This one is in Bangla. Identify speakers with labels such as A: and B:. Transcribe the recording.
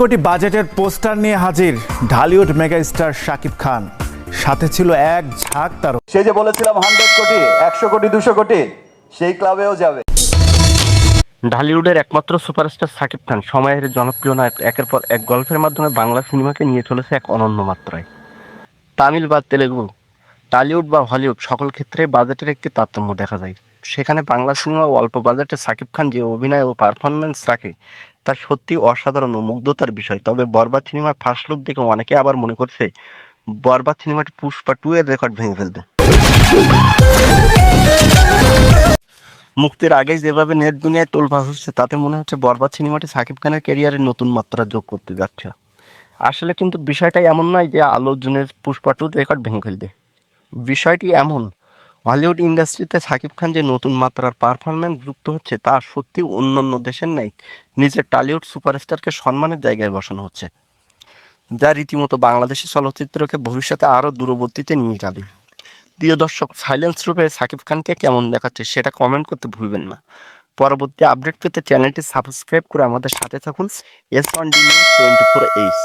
A: কোটি বাজেটের পোস্টার নিয়ে হাজির ঢালিউড মেগা স্টার শাকিব খান। সাথে ছিল এক ঝাঁক তার
B: সে যে বলেছিলাম হান্ড্রেড কোটি একশো কোটি দুশো কোটি সেই ক্লাবেও যাবে।
C: ঢালিউডের একমাত্র সুপারস্টার সাকিব খান সময়ের জনপ্রিয় নায়ক। একের পর এক গল্পের মাধ্যমে বাংলা সিনেমাকে নিয়ে চলেছে এক অনন্য মাত্রায়। তামিল বা তেলেগু টালিউড বা হলিউড সকল ক্ষেত্রে বাজেটের একটি তারতম্য দেখা যায়। সেখানে বাংলা সিনেমা অল্প বাজেটে সাকিব খান যে অভিনয় ও পারফরমেন্স রাখে তা সত্যি অসাধারণ মুগ্ধতার বিষয়। তবে বরবাদ সিনেমার ফার্স্ট লুক দেখে অনেকে আবার মনে করছে, বরবাদ সিনেমাটি পুষ্পা টু এর রেকর্ড ভেঙে ফেলবে। মুক্তির আগেই যেভাবে নেট দুনিয়ায় তোলপাস হচ্ছে, তাতে মনে হচ্ছে বরবাদ সিনেমাটি সাকিব খানের ক্যারিয়ারে নতুন মাত্রা যোগ করতে যাচ্ছে। আসলে কিন্তু বিষয়টা এমন নয় যে আলোচনের পুষ্পা টু রেকর্ড ভেঙে ফেলবে। বিষয়টি এমন হলিউড ইন্ডাস্ট্রিতে সাকিব খান যে নতুন মাত্রার পারফরমেন্স যুক্ত হচ্ছে, তা সত্যি অন্যান্য দেশের নেই। নিজের টালিউড সুপারস্টারকে সম্মানের জায়গায় বসানো হচ্ছে, যা রীতিমতো বাংলাদেশি চলচ্চিত্রকে ভবিষ্যতে আরও দূরবর্তীতে নিয়ে যাবে। প্রিয় দর্শক সাইলেন্স রূপে সাকিব খানকে কেমন দেখাচ্ছে সেটা কমেন্ট করতে ভুলবেন না। পরবর্তী আপডেট পেতে চ্যানেলটি সাবস্ক্রাইব করে আমাদের সাথে থাকুন। S one D twenty four H